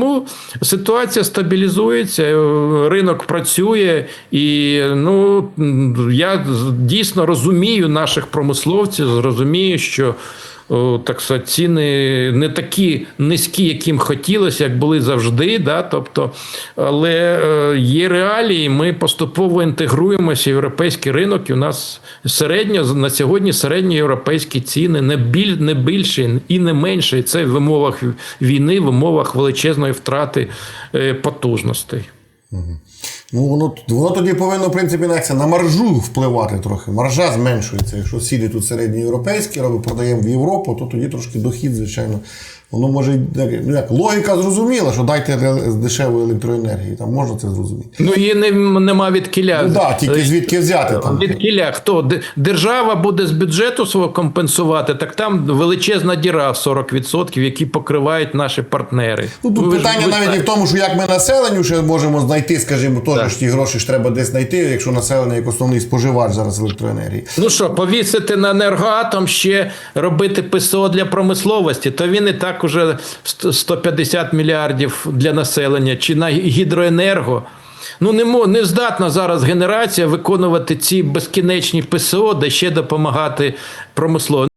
Тому ситуація стабілізується, е, ринок працює, і ну я дійсно розумію наших промисловців, розумію, що. Так сказати, ціни не такі низькі, яким хотілося, як були завжди. Да? Тобто, але е, є реалії, ми поступово інтегруємося в європейський ринок, і у нас середньо на сьогодні середньоєвропейські ціни не біль не більші і не менші. Це в умовах війни, в умовах величезної втрати е, потужностей. Ну, воно, воно тоді повинно, в принципі, на, це, на маржу впливати трохи. Маржа зменшується. Якщо сілі тут середньоєвропейські, робимо, продаємо в Європу, то тоді трошки дохід, звичайно. Воно може ну, як логіка зрозуміла, що дайте дешевої електроенергії. Там можна це зрозуміти. Ну її не, нема від кіля. Ну так, тільки звідки взяти там. Від кіля хто? Держава буде з бюджету свого компенсувати, так там величезна діра в 40%, які покривають наші партнери. Ну, тут Ви питання навіть не в тому, що як ми населенню ще можемо знайти, скажімо, теж ж ті гроші ж треба десь знайти, якщо населення як основний споживач зараз електроенергії. Ну що, повісити на енергоатом ще робити ПСО для промисловості, то він і так уже 150 мільярдів для населення, чи на гідроенерго. Ну, не, не здатна зараз генерація виконувати ці безкінечні ПСО, де ще допомагати промисловості.